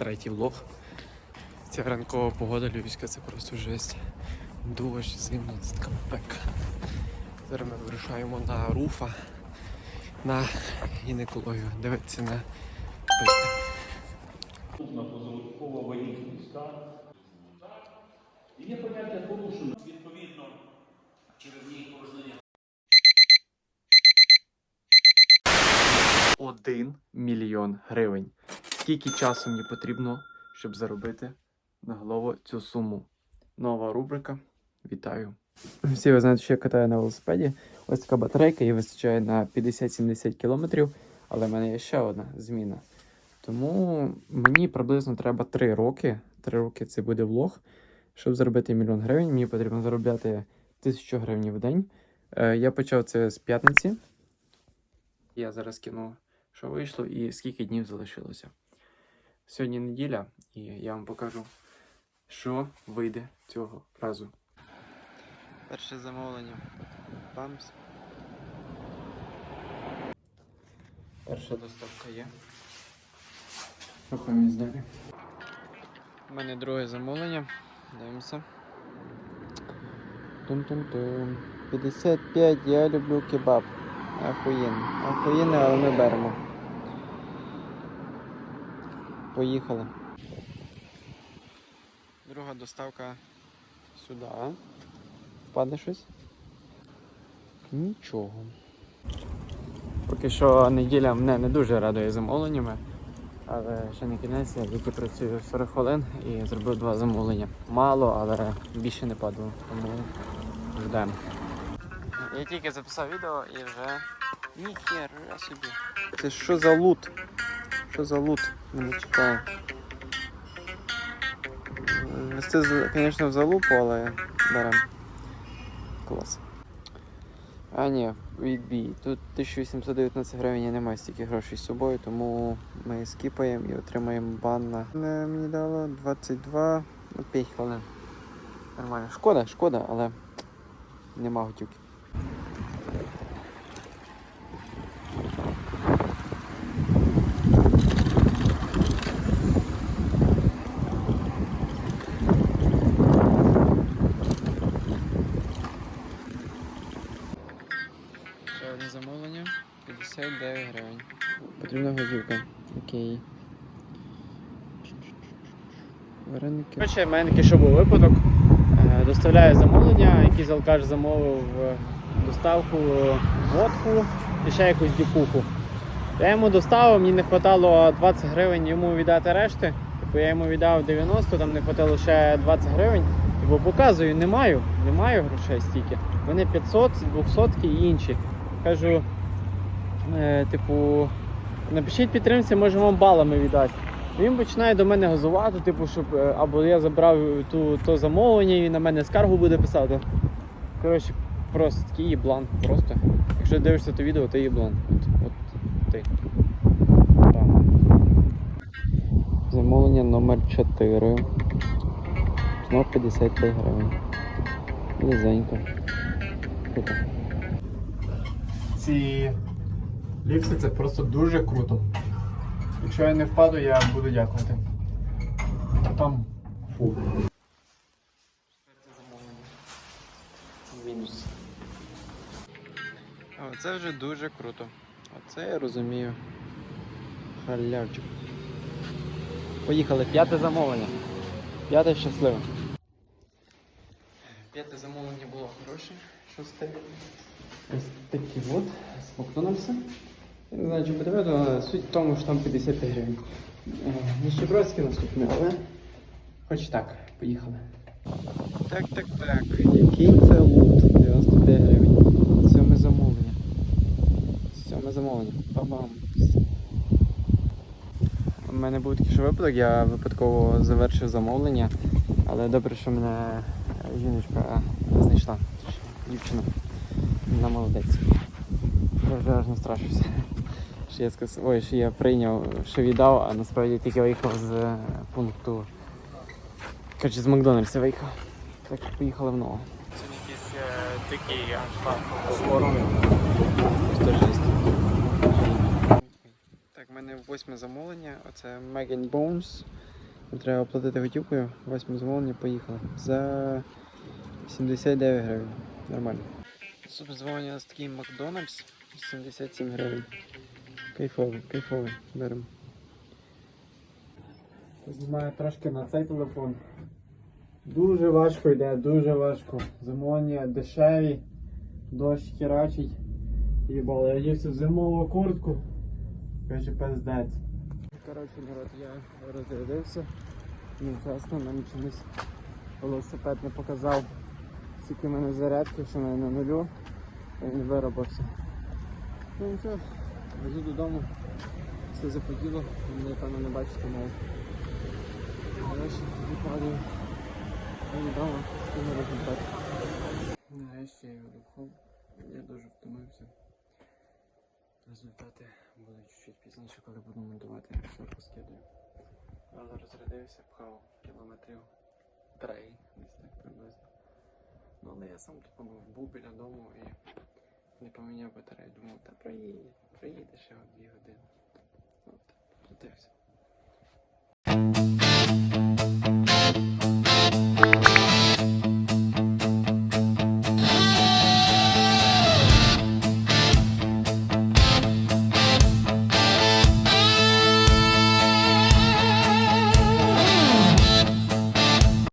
третій влог. Ця ранкова погода львівська, це просто жесть. Дощ, зимно, це така пека. Зараз ми вирушаємо на руфа, на гінекологію. Дивитися на. Наступна позаруткова вагітність, так? І є поняття порушення. Відповідно, черевні порожнення Один мільйон гривень. Скільки часу мені потрібно, щоб заробити на голову цю суму? Нова рубрика. Вітаю. Всі ви знаєте, що я катаю на велосипеді. Ось така батарейка, її вистачає на 50-70 кілометрів, але в мене є ще одна зміна. Тому мені приблизно треба 3 роки. 3 роки це буде влог. Щоб заробити мільйон гривень, мені потрібно заробляти 1000 гривень в день. Е, Я почав це з п'ятниці. Я зараз кину, що вийшло і скільки днів залишилося. Сьогодні неділя, і я вам покажу, що вийде цього разу. Перше замовлення. Памс. Перша доставка є. Рухаємось далі. У мене друге замовлення. Дивимося. Тум-тум-тум. 55, я люблю кебаб. Ахуєнно. Ахуєнно, але ми беремо. Поїхали. Друга доставка сюди. Впаде щось? Нічого. Поки що неділя мене не дуже радує замовленнями. Але ще не кінець, я тільки працюю 40 хвилин і зробив два замовлення. Мало, але більше не падало. Тому ждемо. Я тільки записав відео і вже. Ніхера собі. Це що за лут? Що за лут? Мене чекає. Вести, звісно, в залупу, але беремо. Клас. А ні, відбій. Тут 1819 гривень я не маю стільки грошей з собою, тому ми скіпаємо і отримаємо бан на. Не, Мені дало 22, ну 5 хвилин. Нормально. Шкода, шкода, але нема готівки. Ще замовлення 59 гривень. Потрібна готівка. Окей. Вареники. Коротше, в мене такий що був випадок. Е, Доставляю замовлення, якийсь алкаш замовив е, доставку водку і ще якусь діпуху. Я йому доставив, мені не вистачало 20 гривень йому віддати решти. Типу я йому віддав 90, там не вистачало ще 20 гривень. Бо показую, не маю, не маю грошей стільки. Вони 500, 200 і інші. Кажу, е, типу, напишіть підтримці, може вам балами віддати. Він починає до мене газувати, типу, щоб е, або я забрав ту, то замовлення і на мене скаргу буде писати. Коротше, просто такий їблан. Просто. Якщо дивишся то відео, ти їблан. От, от ти. Так. Замовлення номер 4. Знов 55 гривень. Низенько. Круто. Ці ліфти це просто дуже круто. Якщо я не впаду, я буду дякувати. А там фу. Мінус. Це вже дуже круто. Оце я розумію. Халявчик. Поїхали, п'яте замовлення. П'яте щасливе. П'яте замовлення було хороше. Шосте. Ось такі от. Смоктунувся. Я не знаю, чи подивити, але суть в тому, що там 55 гривень. Е, Ніщебродський наступний, але хоч так, поїхали. Так, так, так. Який це лут? 95 гривень. Сьоме замовлення. Сьоме замовлення. Бабам. У мене був такий ще випадок, я випадково завершив замовлення, але добре, що мене жіночка знайшла. Дівчина. Вона молодець. Я вже аж настрашився. Що я сказ... Ой, що я прийняв, що віддав, а насправді тільки виїхав з е, пункту. Коротше, з Макдональдса виїхав. Так що поїхали в ново. Це якийсь е, дикий аж Це. Так, в мене восьме замовлення. Оце Megan Bones. Треба оплатити готівкою. Восьме замовлення, поїхали. За 79 гривень. Нормально. У нас такий Макдональдс. 77 гривень. Кайфовий, кайфовий. Беремо. Знімаю трошки на цей телефон. Дуже важко йде, дуже важко. Замовлення дешеві, дощ херачить. Їбало, я ївся в зимову куртку. Каже, пиздець. Коротше, народ, я розрядився. Ну, чесно, нам чомусь велосипед не показав. Скільки в мене зарядки, що в мене на нулю. Не виробився. Ну нічого, везу додому. Все заподіло, ви напевно не бачите навіть. Нарешті тоді. Я вдома скину результат. Нарешті я його духов. Я дуже втомився. Результати будуть чуть пізніше, коли буду монтувати, все розкидаю. Рано розрядився, пхав кілометрів три, десь так приблизно. Ну але я сам типу був біля дому і не поміняв батарею. Думав, та проїде, проїде ще дві години. От, платився.